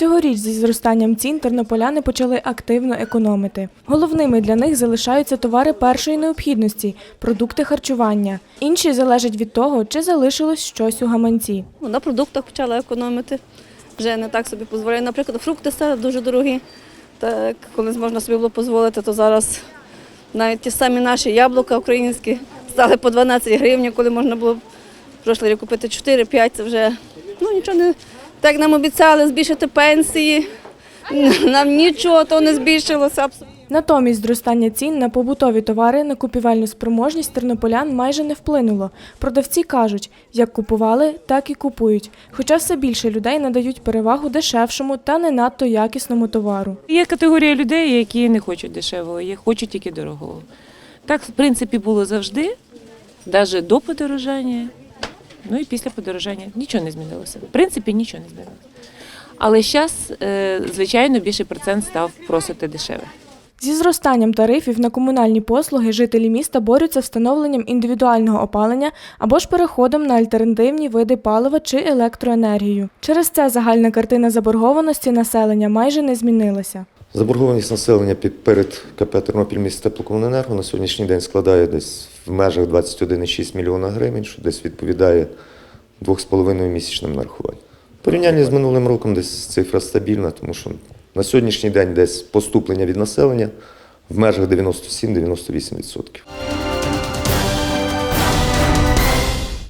Цьогоріч зі зростанням цін тернополяни почали активно економити. Головними для них залишаються товари першої необхідності, продукти харчування. Інші залежать від того, чи залишилось щось у гаманці. Ну, На продуктах почала економити. Вже не так собі дозволяю. Наприклад, фрукти стали дуже дорогі. Так, колись можна собі було дозволити, то зараз навіть ті самі наші яблука українські стали по 12 гривень, коли можна було в прошлий рік купити 4-5, це вже ну, нічого не. Так нам обіцяли збільшити пенсії. Нам нічого то не збільшилося. Натомість зростання цін на побутові товари на купівельну спроможність тернополян майже не вплинуло. Продавці кажуть, як купували, так і купують. Хоча все більше людей надають перевагу дешевшому та не надто якісному товару. Є категорія людей, які не хочуть дешевого, є хочуть тільки дорогого. Так, в принципі, було завжди, навіть до подорожання, ну і після подорожання. Нічого не змінилося. В принципі, нічого не змінилося. Але зараз, звичайно, більший процент став просити дешеве. Зі зростанням тарифів на комунальні послуги жителі міста борються встановленням індивідуального опалення або ж переходом на альтернативні види палива чи електроенергію. Через це загальна картина заборгованості населення майже не змінилася. Заборгованість населення під- перед КП Тернопіль Тернопільмість теплокомуненерго на сьогоднішній день складає десь в межах 21,6 мільйона гривень, що десь відповідає 2,5 місячним нарахуванням. Порівняння з минулим роком десь цифра стабільна, тому що на сьогоднішній день десь поступлення від населення в межах 97-98%.